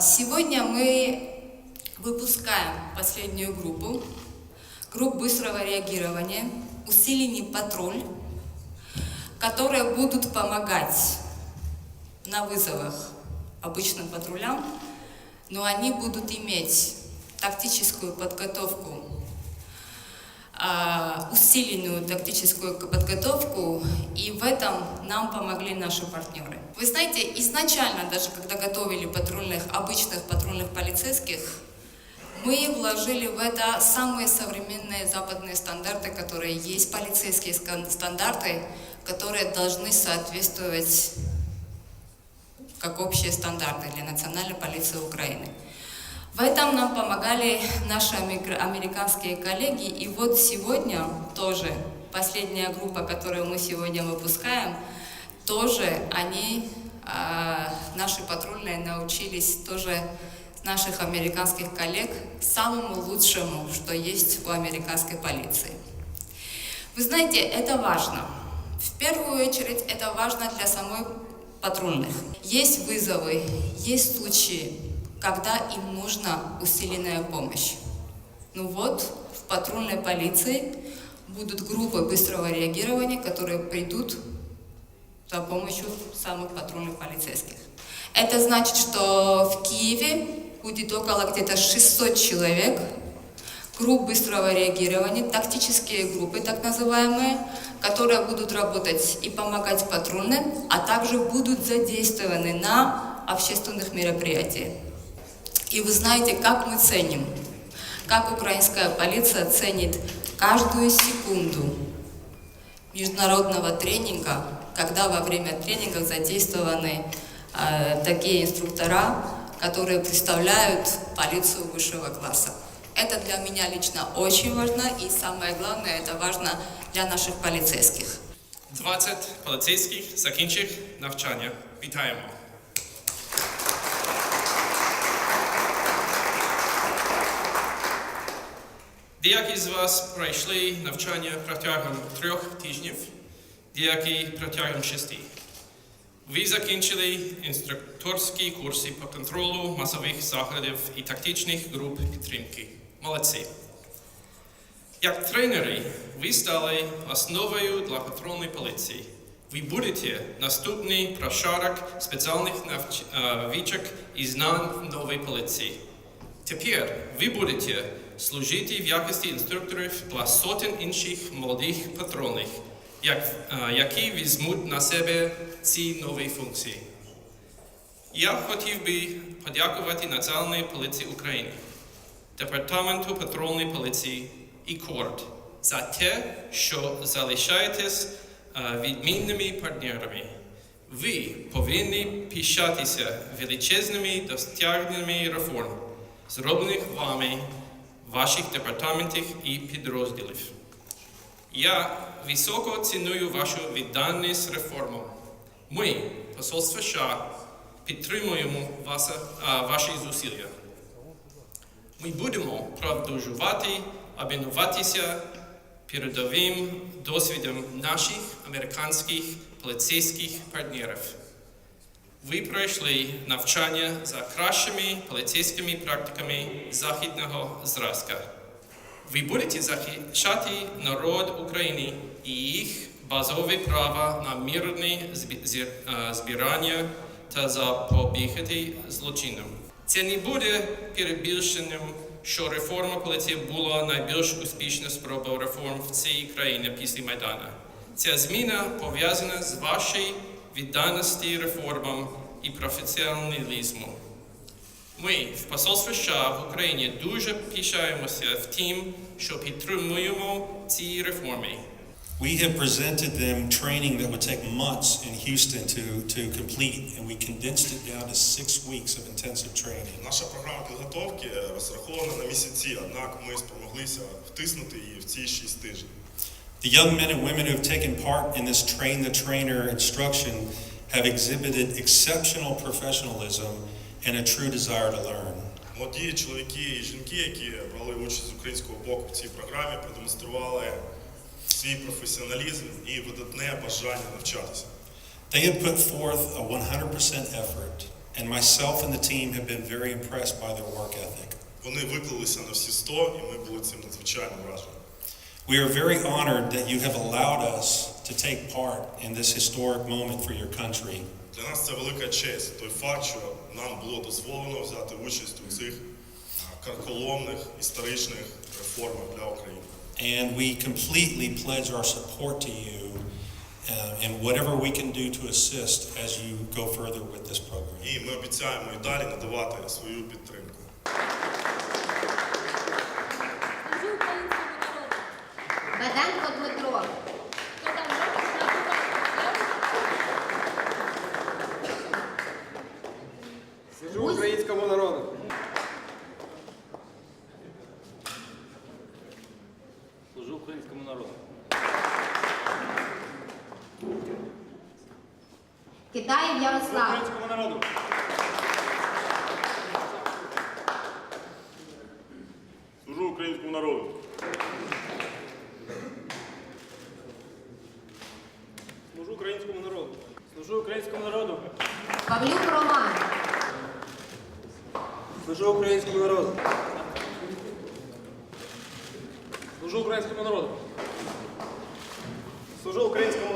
Сегодня мы выпускаем последнюю группу, групп быстрого реагирования, усиленный патруль, которые будут помогать на вызовах обычным патрулям, но они будут иметь тактическую подготовку, усиленную тактическую подготовку, и в этом нам помогли наши партнеры. Вы знаете, изначально, даже когда готовили патрульных, обычных патрульных полицейских, мы вложили в это самые современные западные стандарты, которые есть, полицейские стандарты, которые должны соответствовать как общие стандарты для национальной полиции Украины. В этом нам помогали наши американские коллеги, и вот сегодня тоже последняя группа, которую мы сегодня выпускаем, тоже они, а, наши патрульные, научились тоже наших американских коллег самому лучшему, что есть у американской полиции. Вы знаете, это важно. В первую очередь это важно для самой патрульных. Есть вызовы, есть случаи, когда им нужна усиленная помощь. Ну вот, в патрульной полиции будут группы быстрого реагирования, которые придут за помощью самых патрульных полицейских. Это значит, что в Киеве будет около где-то 600 человек, групп быстрого реагирования, тактические группы, так называемые, которые будут работать и помогать патрульным, а также будут задействованы на общественных мероприятиях. И вы знаете, как мы ценим, как украинская полиция ценит каждую секунду международного тренинга, когда во время тренингов задействованы э, такие инструктора, которые представляют полицию высшего класса. Это для меня лично очень важно, и самое главное, это важно для наших полицейских. 20 поліцейських закінчив навчання. Вітаємо! Деякі з вас пройшли навчання протягом трьох тижнів, деякі протягом шести. Ви закінчили інструкторські курси по контролю масових заходів і тактичних груп підтримки. Молодці! Як тренери, ви стали основою для патрульної поліції. Ви будете наступний прошарок спеціальних навч... е, і знань нової поліції. Тепер ви будете служити в якості інструкторів для сотень інших молодих як, е, які візьмуть на себе ці нові функції. Я хотів би подякувати Національній поліції України, Департаменту патрульної поліції і КОРД за те, що залишаєтесь е, відмінними партнерами. Ви повинні пишатися величезними досягненнями реформ, зроблених вами, ваших департаментів і підрозділів. Я високо ціную вашу відданість реформам. Ми, посольство США, підтримуємо вас, а, ваші зусилля. Ми будемо продовжувати обмінуватися передовим досвідом наших американських поліцейських партнерів. Ви пройшли навчання за кращими поліцейськими практиками західного зразка. Ви будете захищати народ України і їх базові права на мирне е, збирання та запобігати злочинам. Це не буде перебільшенням, що реформа поліції була найбільш успішна спроба реформ в цій країні після Майдану. Ця зміна пов'язана з вашою відданості реформам і професіоналізмом. Ми в посольстві США в Україні дуже пишаємося в тим, що підтримуємо ці реформи. We have presented them training that would take months in Houston to, to complete, and we condensed it down to six weeks of intensive training. Наша програма підготовки розрахована на місяці, однак ми спромоглися втиснути її в ці шість тижнів. The young men and women who have taken part in this train the trainer instruction have exhibited exceptional professionalism and a true desire to learn. Молоді чоловіки і жінки, які брали участь з українського боку в цій програмі, продемонстрували свій професіоналізм і видатне бажання навчатися. They have put forth a 100% effort, and myself and the team have been very impressed by their work ethic. Вони виклалися на всі 100, і ми були цим надзвичайно вражені. We are very honored that you have allowed us to take part in this historic moment for your country. Для нас це велика честь, той факт, що нам було дозволено взяти участь у цих а, карколомних історичних реформах для України. And we completely pledge our support to you uh, in whatever we can do to assist as you go further with this program. І ми обіцяємо і далі надавати свою підтримку. Служу українському народу. Служу українському народу. Китаєв Ярослав. Українському народу. Служу українському народу. Служу українському народу. Служу українському народу. Павлюк Роман. Служу українському народу. Служу українському народу. Служу українському?